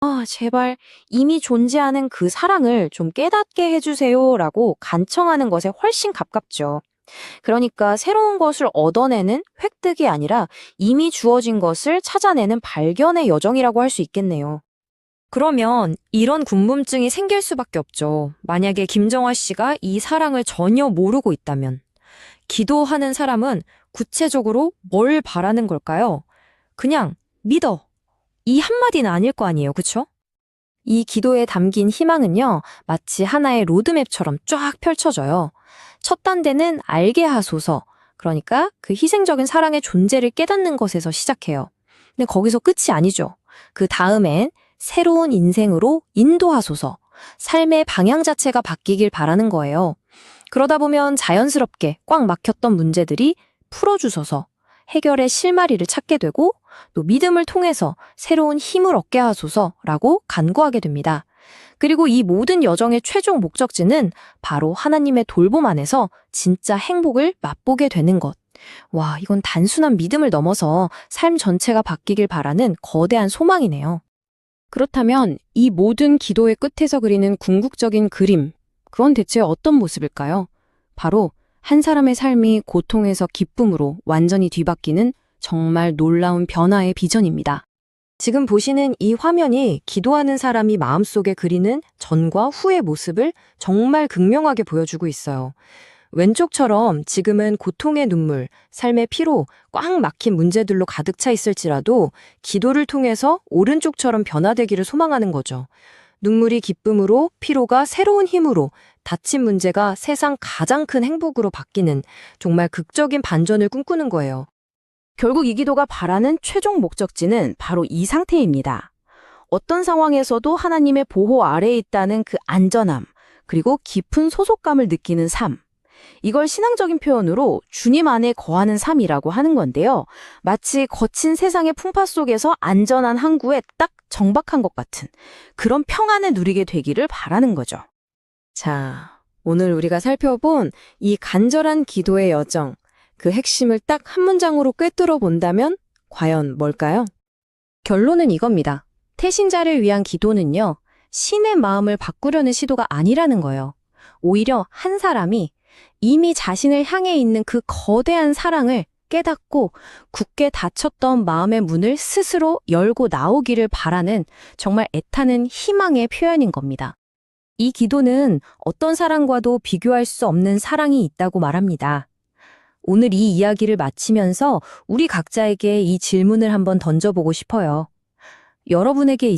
아, 제발 이미 존재하는 그 사랑을 좀 깨닫게 해주세요 라고 간청하는 것에 훨씬 가깝죠. 그러니까 새로운 것을 얻어내는 획득이 아니라 이미 주어진 것을 찾아내는 발견의 여정이라고 할 수 있겠네요. 그러면 이런 궁금증이 생길 수밖에 없죠. 만약에 김정화 씨가 이 사랑을 전혀 모르고 있다면, 기도하는 사람은 구체적으로 뭘 바라는 걸까요? 그냥 믿어. 이 한마디는 아닐 거 아니에요. 그쵸? 이 기도에 담긴 희망은요, 마치 하나의 로드맵처럼 쫙 펼쳐져요. 첫 단계는 알게 하소서. 그러니까 그 희생적인 사랑의 존재를 깨닫는 것에서 시작해요. 근데 거기서 끝이 아니죠. 그 다음엔 새로운 인생으로 인도하소서. 삶의 방향 자체가 바뀌길 바라는 거예요. 그러다 보면 자연스럽게 꽉 막혔던 문제들이 풀어주소서 해결의 실마리를 찾게 되고 또 믿음을 통해서 새로운 힘을 얻게 하소서라고 간구하게 됩니다. 그리고 이 모든 여정의 최종 목적지는 바로 하나님의 돌봄 안에서 진짜 행복을 맛보게 되는 것. 와, 이건 단순한 믿음을 넘어서 삶 전체가 바뀌길 바라는 거대한 소망이네요. 그렇다면 이 모든 기도의 끝에서 그리는 궁극적인 그림, 그건 대체 어떤 모습일까요? 바로 한 사람의 삶이 고통에서 기쁨으로 완전히 뒤바뀌는 정말 놀라운 변화의 비전입니다. 지금 보시는 이 화면이 기도하는 사람이 마음속에 그리는 전과 후의 모습을 정말 극명하게 보여주고 있어요. 왼쪽처럼 지금은 고통의 눈물, 삶의 피로, 꽉 막힌 문제들로 가득 차 있을지라도 기도를 통해서 오른쪽처럼 변화되기를 소망하는 거죠. 눈물이 기쁨으로, 피로가 새로운 힘으로, 다친 문제가 세상 가장 큰 행복으로 바뀌는 정말 극적인 반전을 꿈꾸는 거예요. 결국 이 기도가 바라는 최종 목적지는 바로 이 상태입니다. 어떤 상황에서도 하나님의 보호 아래에 있다는 그 안전함, 그리고 깊은 소속감을 느끼는 삶. 이걸 신앙적인 표현으로 주님 안에 거하는 삶이라고 하는 건데요. 마치 거친 세상의 풍파 속에서 안전한 항구에 딱 정박한 것 같은 그런 평안을 누리게 되기를 바라는 거죠. 자, 오늘 우리가 살펴본 이 간절한 기도의 여정, 그 핵심을 딱 한 문장으로 꿰뚫어 본다면 과연 뭘까요? 결론은 이겁니다. 태신자를 위한 기도는요, 신의 마음을 바꾸려는 시도가 아니라는 거예요. 오히려 한 사람이 이미 자신을 향해 있는 그 거대한 사랑을 깨닫고 굳게 닫혔던 마음의 문을 스스로 열고 나오기를 바라는 정말 애타는 희망의 표현인 겁니다. 이 기도는 어떤 사랑과도 비교할 수 없는 사랑이 있다고 말합니다. 오늘 이 이야기를 마치면서 우리 각자에게 이 질문을 한번 던져보고 싶어요. 여러분에게